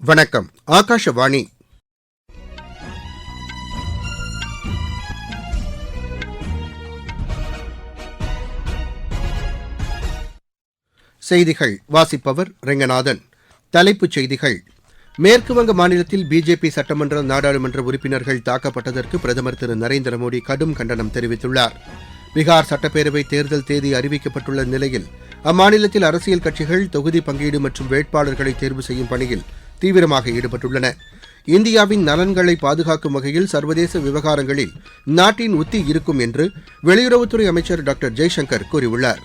வணக்கம். ஆகாஷவாணி. செய்திகள். வாசிப்பவர் ரெங்கநாதன். தலைப்புச் செய்திகள். மேற்குவங்க மாநிலத்தில் பிஜேபி சட்டமன்ற நாடாளுமன்ற உறுப்பினர்கள் தாக்கப்பட்டதற்கு பிரதமர் திரு நரேந்திர மோடி கடும் கண்டனம் தெரிவித்துள்ளார். பீகார் சட்டப்பேரவை தேர்தல் தேதி அறிவிக்கப்பட்டுள்ள நிலையில் அம்மாநிலத்தில் அரசியல் கட்சிகள் தொகுதி பங்கீடு மற்றும் வேட்பாளர்களை தேர்வு செய்யும் பணியில் தீவிரமாக ஈடுபட்டுள்ளன. இந்தியாவின் நலன்களை பாதுகாக்கும் வகையில் சர்வதேச விவகாரங்களில் நாட்டின் உத்தி இருக்கும் என்று வெளியுறவுத்துறை அமைச்சர் டாக்டர் ஜெய்சங்கர் கூறியுள்ளார்.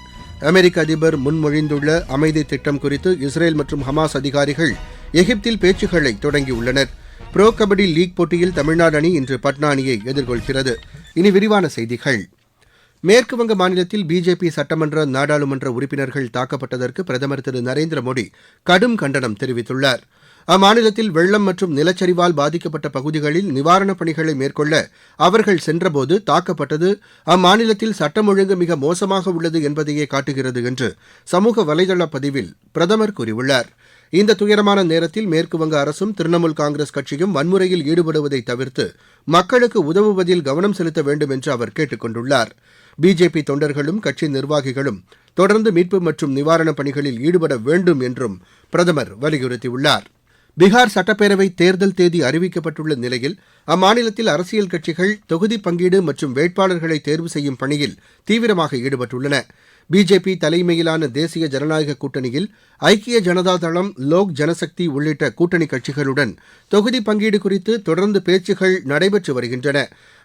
அமெரிக்க அதிபர் முன்மொழிந்துள்ள அமைதி திட்டம் குறித்து இஸ்ரேல் மற்றும் ஹமாஸ் அதிகாரிகள் எகிப்தில் பேச்சுக்களை தொடங்கியுள்ளனர். ப்ரோ கபடி லீக் போட்டியில் தமிழ்நாடு அணி இன்று பட்னா அணியை எதிர்கொள்கிறது. இனி விரிவான செய்திகள். மேற்குவங்க மாநிலத்தில் பிஜேபி சட்டமன்ற நாடாளுமன்ற உறுப்பினர்கள் தாக்கப்பட்டதற்கு பிரதமர் திரு நரேந்திர மோடி கடும் கண்டனம் தெரிவித்துள்ளார். அம்மாநிலத்தில் வெள்ளம் மற்றும் நிலச்சரிவால் பாதிக்கப்பட்ட பகுதிகளில் நிவாரணப் பணிகளை மேற்கொள்ள அவர்கள் சென்றபோது தாக்கப்பட்டது அம்மாநிலத்தில் சட்டம் ஒழுங்கு மிக மோசமாக உள்ளது என்பதையே காட்டுகிறது என்று சமூக வலைதள பதிவில் பிரதமர் கூறியுள்ளார். இந்த துயரமான நேரத்தில் மேற்குவங்க அரசும் திரிணாமுல் காங்கிரஸ் கட்சியும் வன்முறையில் ஈடுபடுவதை தவிர்த்து மக்களுக்கு உதவுவதில் கவனம் செலுத்த வேண்டும் என்று அவர் கேட்டுக் கொண்டுள்ளார். பிஜேபி தொண்டர்களும் கட்சி நிர்வாகிகளும் தொடர்ந்து மீட்பு மற்றும் நிவாரணப் பணிகளில் ஈடுபட வேண்டும் என்றும் பிரதமர் வலியுறுத்தியுள்ளார். பீகார் சட்டப்பேரவை தேர்தல் தேதி அறிவிக்கப்பட்டுள்ள நிலையில் அம்மாநிலத்தில் அரசியல் கட்சிகள் தொகுதி பங்கீடு மற்றும் வேட்பாளர்களை தேர்வு செய்யும் பணியில் தீவிரமாக ஈடுபட்டுள்ளன. பிஜேபி தலைமையிலான தேசிய ஜனநாயக கூட்டணியில் ஐக்கிய ஜனதா தளம் லோக் ஜனசக்தி உள்ளிட்ட கூட்டணி கட்சிகளுடன் தொகுதி பங்கீடு குறித்து தொடர்ந்து பேச்சுகள் நடைபெற்று வருகின்றன.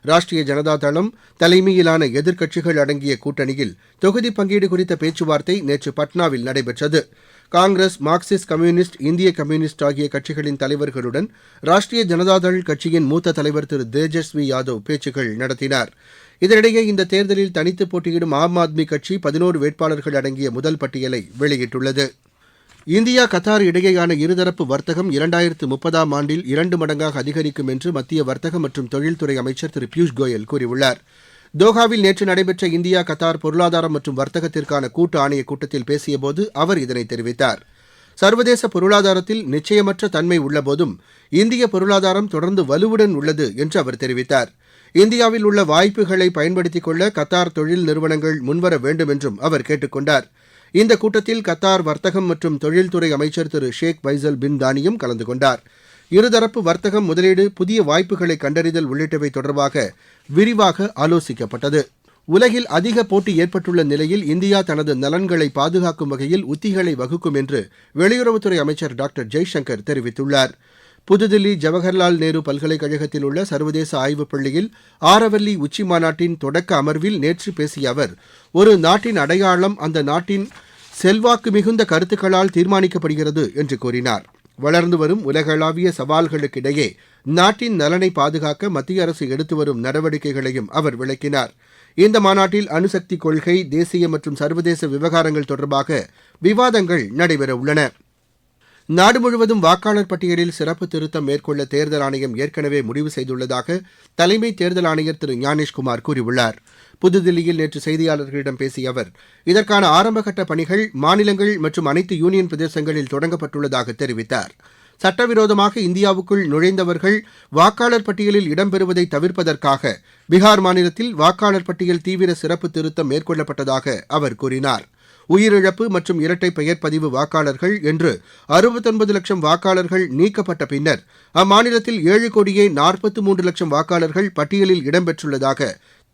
ராஷ்டிரிய ஜனதா தளம் தலைமையிலான எதிர்க்கட்சிகள் அடங்கிய கூட்டணியில் தொகுதி பங்கீடு குறித்த பேச்சுவார்த்தை நேற்று பட்னாவில் நடைபெற்றது. காங்கிரஸ் மார்க்சிஸ்ட் கம்யூனிஸ்ட் இந்திய கம்யூனிஸ்ட் ஆகிய கட்சிகளின் தலைவர்களுடன் ராஷ்டிரிய ஜனதாதள் கட்சியின் மூத்த தலைவர் திரு தேஜஸ்வி யாதவ் பேச்சுக்கள் நடத்தினார். இதனிடையே இந்த தேர்தலில் தனித்து போட்டியிடும் ஆம் ஆத்மி கட்சி பதினோரு வேட்பாளர்கள் அடங்கிய முதல் பட்டியலை வெளியிட்டுள்ளது. இந்தியா கத்தார் இடையேயான இருதரப்பு வர்த்தகம் இரண்டாயிரத்து முப்பதாம் ஆண்டில் இரண்டு மடங்காக அதிகரிக்கும் என்று மத்திய வர்த்தக மற்றும் தொழில்துறை அமைச்சர் திரு பியூஷ் கோயல் கூறியுள்ளார். தோஹாவில் நேற்று நடைபெற்ற இந்தியா கத்தார் பொருளாதாரம் மற்றும் வர்த்தகத்திற்கான கூட்டு ஆணைய கூட்டத்தில் பேசியபோது அவர் இதனை தெரிவித்தார். சர்வதேச பொருளாதாரத்தில் நிச்சயமற்ற தன்மை உள்ளபோதும் இந்திய பொருளாதாரம் தொடர்ந்து வலுவுடன் உள்ளது என்று அவர் தெரிவித்தார். இந்தியாவில் உள்ள வாய்ப்புகளை பயன்படுத்திக் கொள்ள கத்தார் தொழில் நிறுவனங்கள் முன்வர வேண்டும் என்றும் அவர் கேட்டுக் கொண்டார். இந்த கூட்டத்தில் கத்தார் வர்த்தகம் மற்றும் தொழில்துறை அமைச்சர் திரு ஷேக் பைசல் பின் தானியும் கலந்து கொண்டார். இருதரப்பு வர்த்தகம் முதலீடு புதிய வாய்ப்புகளை கண்டறிதல் உள்ளிட்டவை தொடர்பாக விரிவாக ஆலோசிக்கப்பட்டது. உலகில் அதிக போட்டி ஏற்பட்டுள்ள நிலையில் இந்தியா தனது நலன்களை பாதுகாக்கும் வகையில் உத்திகளை வகுக்கும் என்று வெளியுறவுத்துறை அமைச்சர் டாக்டர் ஜெய்சங்கர் தெரிவித்துள்ளார். புதுதில்லி ஜவஹர்லால் நேரு பல்கலைக்கழகத்தில் உள்ள சர்வதேச ஆய்வுப் பள்ளியில் ஆரவல்லி உச்சி மாநாட்டின் தொடக்க அமர்வில் நேற்று பேசிய அவர் ஒரு நாட்டின் அடையாளம் அந்த நாட்டின் செல்வாக்கு மிகுந்த கருத்துக்களால் தீர்மானிக்கப்படுகிறது என்று கூறினார். வளர்ந்து வரும் உலகளாவிய சவால்களுக்கிடையே நாட்டின் நலனை பாதுகாக்க மத்திய அரசு எடுத்து வரும் நடவடிக்கைகளையும் அவர் விளக்கினார். இந்த மாநாட்டில் அணுசக்தி கொள்கை தேசிய மற்றும் சர்வதேச விவகாரங்கள் தொடர்பாக விவாதங்கள் நடைபெறவுள்ளன நாடு முழுவதும் வாக்காளர் பட்டியலில் சிறப்பு திருத்தம் மேற்கொள்ள தேர்தல் ஆணையம் ஏற்கனவே முடிவு செய்துள்ளதாக தலைமை தேர்தல் ஆணையர் திரு ஞானேஷ்குமார் கூறியுள்ளார். புதுதில்லியில் நேற்று செய்தியாளர்களிடம் பேசிய அவர் இதற்கான ஆரம்பகட்ட பணிகள் மாநிலங்கள் மற்றும் அனைத்து யூனியன் பிரதேசங்களில் தொடங்கப்பட்டுள்ளதாக தெரிவித்தார். சட்டவிரோதமாக இந்தியாவுக்குள் நுழைந்தவர்கள் வாக்காளர் பட்டியலில் இடம்பெறுவதை தவிர்ப்பதற்காக பீகார் மாநிலத்தில் வாக்காளர் பட்டியல் தீவிர சிறப்பு திருத்தம் மேற்கொள்ளப்பட்டதாக அவர் கூறினார். உயிரிழப்பு மற்றும் இரட்டை பெயர் பதிவு வாக்காளர்கள் என்று அறுபத்தொன்பது லட்சம் வாக்காளர்கள் நீக்கப்பட்ட பின்னர் அம்மாநிலத்தில் ஏழு கோடியே நாற்பத்தி மூன்று லட்சம் வாக்காளர்கள் பட்டியலில் இடம்பெற்றுள்ளதாக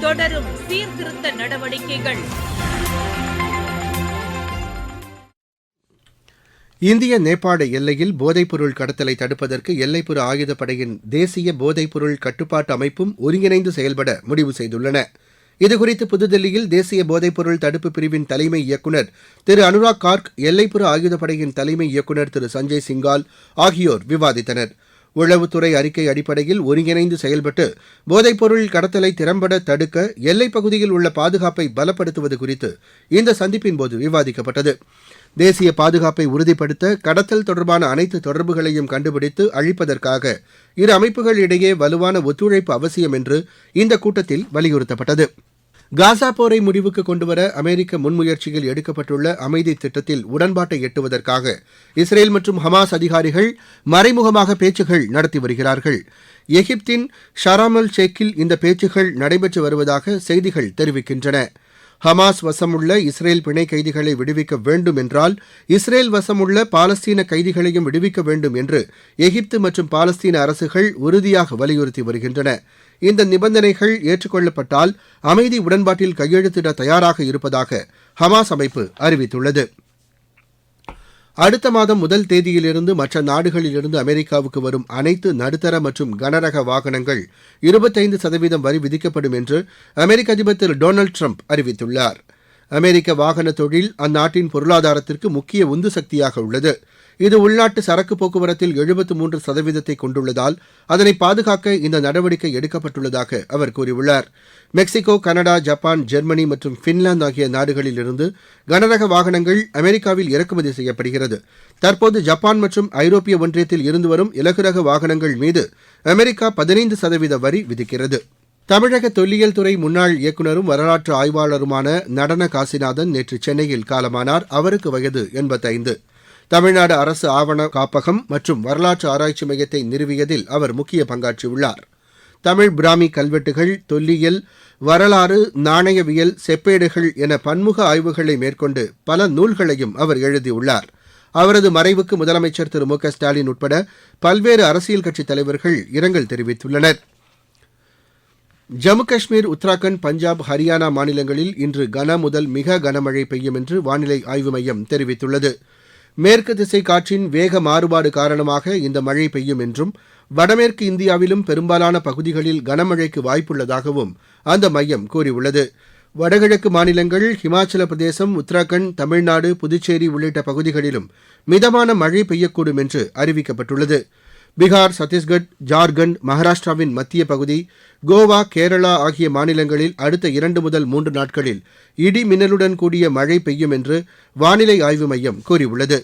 தொடரும் சீர்திருத்த நடவடிக்கைகள். இந்திய நேபாள எல்லையில் போதைப்பொருள் கடத்தலை தடுப்பதற்கு எல்லைப்புற ஆயுதப்படையின் தேசிய போதைப்பொருள் கட்டுப்பாட்டு அமைப்பும் ஒருங்கிணைந்து செயல்பட முடிவு செய்துள்ளன. இதுகுறித்து புதுதில்லியில் தேசிய போதைப்பொருள் தடுப்பு பிரிவின் தலைமை இயக்குநர் திரு அனுராக் கார்க் எல்லைப்புற ஆயுதப்படையின் தலைமை இயக்குநர் திரு சஞ்சய் சிங்கால் ஆகியோர் விவாதித்தனர். உளவுத்துறை அறிக்கை அடிப்படையில் ஒருங்கிணைந்து செயல்பட்டு போதைப்பொருள் கடத்தலை திறம்பட தடுக்க எல்லைப் பகுதியில் உள்ள பாதுகாப்பை பலப்படுத்துவது குறித்து இந்த சந்திப்பின்போது விவாதிக்கப்பட்டது. தேசிய பாதுகாப்பை உறுதிப்படுத்த கடத்தல் தொடர்பான அனைத்து தொடர்புகளையும் கண்டுபிடித்து அழிப்பதற்காக இரு அமைப்புகள் இடையே வலுவான ஒத்துழைப்பு அவசியம் என்று இந்த கூட்டத்தில் வலியுறுத்தப்பட்டது. காசா போரை முடிவுக்கு கொண்டுவர அமெரிக்க முன்முயற்சியில் எடுக்கப்பட்டுள்ள அமைதி திட்டத்தில் உடன்பாட்டை எட்டுவதற்காக இஸ்ரேல் மற்றும் ஹமாஸ் அதிகாரிகள் மறைமுகமாக பேச்சுகள் நடத்தி வருகிறார்கள். எகிப்தின் ஷராமல் ஷேக்கில் இந்த பேச்சுகள் நடைபெற்று வருவதாக செய்திகள் தெரிவிக்கின்றன. ஹமாஸ் வசமுள்ள இஸ்ரேல் பிணை கைதிகளை விடுவிக்க வேண்டும் என்றால் இஸ்ரேல் வசமுள்ள பாலஸ்தீன கைதிகளையும் விடுவிக்க வேண்டும் என்று எகிப்து மற்றும் பாலஸ்தீன அரசுகள் உறுதியாக வலியுறுத்தி வருகின்றன. இந்த நிபந்தனைகள் ஏற்றுக்கொள்ளப்பட்டால் அமைதி உடன்பாட்டில் கையெழுத்திட தயாராக இருப்பதாக ஹமாஸ் அமைப்பு அறிவித்துள்ளது. அடுத்த மாதம் முதல் தேதியிலிருந்து மற்ற நாடுகளிலிருந்து அமெரிக்காவுக்கு வரும் அனைத்து நடுத்தர மற்றும் கனரக வாகனங்கள் இருபத்தைந்து சதவீதம் வரி விதிக்கப்படும் என்று அமெரிக்க அதிபர் திரு டொனால்டு ட்ரம்ப் அறிவித்துள்ளார். அமெரிக்க வாகன தொழில் அந்நாட்டின் பொருளாதாரத்திற்கு முக்கிய உந்து சக்தியாக உள்ளது. இது உள்நாட்டு சரக்கு போக்குவரத்தில் எழுபத்து மூன்று சதவீதத்தை கொண்டுள்ளதால் அதனை பாதுகாக்க இந்த நடவடிக்கை எடுக்கப்பட்டுள்ளதாக அவர் கூறியுள்ளார். மெக்சிகோ கனடா ஜப்பான் ஜெர்மனி மற்றும் பின்லாந்து ஆகிய நாடுகளிலிருந்து கனரக வாகனங்கள் அமெரிக்காவில் இறக்குமதி செய்யப்படுகிறது. தற்போது ஜப்பான் மற்றும் ஐரோப்பிய ஒன்றியத்தில் இருந்து வரும் இலகுரக வாகனங்கள் மீது அமெரிக்கா பதினைந்து சதவீத வரி விதிக்கிறது. தமிழக தொல்லியல் துறை முன்னாள் இயக்குநரும் வரலாற்று ஆய்வாளருமான நடன காசிநாதன் நேற்று சென்னையில் காலமானார். அவருக்கு வயது எண்பத்தைந்து. தமிழ்நாடு அரசு ஆவண காப்பகம் மற்றும் வரலாற்று ஆராய்ச்சி மையத்தை நிறுவியதில் அவர் முக்கிய பங்காற்றியுள்ளார். தமிழ் பிராமி கல்வெட்டுகள் தொல்லியல் வரலாறு நாணயவியல் செப்பேடுகள் என பன்முக ஆய்வுகளை மேற்கொண்டு பல நூல்களையும் அவர் எழுதியுள்ளார். அவரது மறைவுக்கு முதலமைச்சர் திரு மு க ஸ்டாலின் உட்பட பல்வேறு அரசியல் கட்சித் தலைவர்கள் இரங்கல் தெரிவித்துள்ளனர். ஜம்மு காஷ்மீர் உத்தராகண்ட் பஞ்சாப் ஹரியானா மாநிலங்களில் இன்று கன முதல் மிக கனமழை பெய்யும் என்று வானிலை ஆய்வு மையம் தெரிவித்துள்ளது. மேற்கு திசை காற்றின் வேக மாறுபாடு காரணமாக இந்த மழை பெய்யும் என்றும் வடமேற்கு இந்தியாவிலும் பெரும்பாலான பகுதிகளில் கனமழைக்கு வாய்ப்புள்ளதாகவும் அந்த மையம் கூறியுள்ளது. வடகிழக்கு மாநிலங்கள் ஹிமாச்சல பிரதேசம் உத்தராகண்ட் தமிழ்நாடு புதுச்சேரி உள்ளிட்ட பகுதிகளிலும் மிதமான மழை பெய்யக்கூடும் என்று அறிவிக்கப்பட்டுள்ளது. பீகார் சத்தீஸ்கட் ஜார்க்கண்ட் மகாராஷ்டிராவின் மத்திய பகுதி கோவா கேரளா ஆகிய மாநிலங்களில் அடுத்த இரண்டு முதல் மூன்று நாட்களில் இடி மின்னலுடன் கூடிய மழை பெய்யும் என்று வானிலை ஆய்வு மையம் கூறியுள்ளது.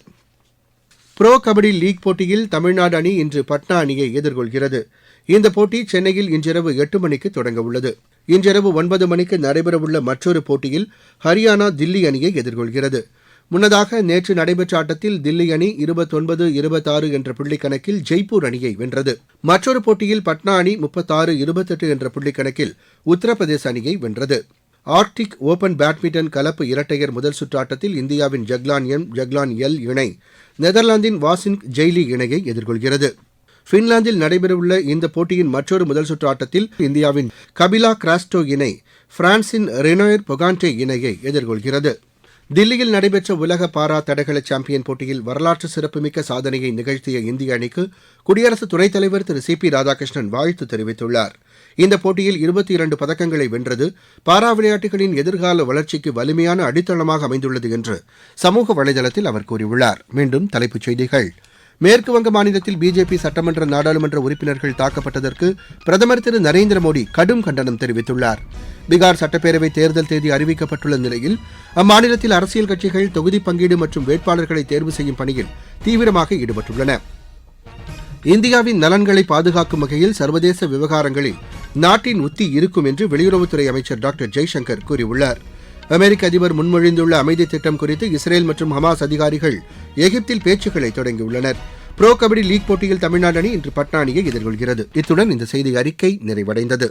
புரோ கபடி லீக் போட்டியில் தமிழ்நாடு அணி இன்று பட்னா அணியை எதிர்கொள்கிறது. இந்த போட்டி சென்னையில் இன்றிரவு எட்டு மணிக்கு தொடங்க உள்ளது. இன்றிரவு ஒன்பது மணிக்கு நடைபெறவுள்ள மற்றொரு போட்டியில் ஹரியானா தில்லி அணியை எதிர்கொள்கிறது. முன்னதாக நேற்று நடைபெற்ற ஆட்டத்தில் தில்லி அணி இருபத்தொன்பது இருபத்தாறு என்ற புள்ளிக்கணக்கில் ஜெய்ப்பூர் அணியை வென்றது. மற்றொரு போட்டியில் பட்னா அணி முப்பத்தாறு இருபத்தெட்டு என்ற புள்ளிக்கணக்கில் உத்தரப்பிரதேச அணியை வென்றது. ஆர்க்டிக் ஓபன் பேட்மிண்டன் கலப்பு இரட்டையர் முதல் சுற்று ஆட்டத்தில் இந்தியாவின் ஜக்லான் எம் ஜக்லான் எல் இணை நெதர்லாந்தின் வாசின் ஜெய்லி இணையை எதிர்கொள்கிறது. பின்லாந்தில் நடைபெறவுள்ள இந்த போட்டியின் மற்றொரு முதல் சுற்று ஆட்டத்தில் இந்தியாவின் கபிலா கிராஸ்டோ இணை பிரான்சின் ரெனோயர் பொகான்டே இணையை எதிர்கொள்கிறது. தில்லியில் நடைபெற்ற உலக பாரா தடகள சாம்பியன் போட்டியில் வரலாற்று சிறப்புமிக்க சாதனையை நிகழ்த்திய இந்திய அணிக்கு குடியரசு துணைத் தலைவர் திரு சி பி ராதாகிருஷ்ணன் வாழ்த்து தெரிவித்துள்ளார். இந்த போட்டியில் இருபத்தி இரண்டு பதக்கங்களை வென்றது பாரா விளையாட்டுகளின் எதிர்கால வளர்ச்சிக்கு வலிமையான அடித்தளமாக அமைந்துள்ளது என்று சமூக வலைதளத்தில் அவர் கூறியுள்ளார். மீண்டும் தலைப்புச் செய்திகள். மேற்குவங்க மாநிலத்தில் பிஜேபி சட்டமன்ற நாடாளுமன்ற உறுப்பினர்கள் தாக்கப்பட்டதற்கு பிரதமர் திரு நரேந்திர மோடி கடும் கண்டனம் தெரிவித்துள்ளார். பீகார் சட்டப்பேரவை தேர்தல் தேதி அறிவிக்கப்பட்டுள்ள நிலையில் அம்மாநிலத்தில் அரசியல் கட்சிகள் தொகுதி பங்கீடு மற்றும் வேட்பாளர்களை தேர்வு செய்யும் பணியில் தீவிரமாக ஈடுபட்டுள்ளன. இந்தியாவின் நலன்களை பாதுகாக்கும் வகையில் சர்வதேச விவகாரங்களில் நாட்டின் உத்தி இருக்கும் என்று வெளியுறவுத்துறை அமைச்சர் டாக்டர் ஜெய்சங்கர் கூறியுள்ளார். அமெரிக்க அதிபர் முன்மொழிந்துள்ள அமைதி திட்டம் குறித்து இஸ்ரேல் மற்றும் ஹமாஸ் அதிகாரிகள் எகிப்தில் பேச்சுக்களை தொடங்கியுள்ளனர். ப்ரோ கபடி லீக் போட்டியில் தமிழ்நாடு அணி இன்று பட்னா அணியை எதிர்கொள்கிறது. இத்துடன் இந்த செய்தி அறிக்கை நிறைவடைந்தது.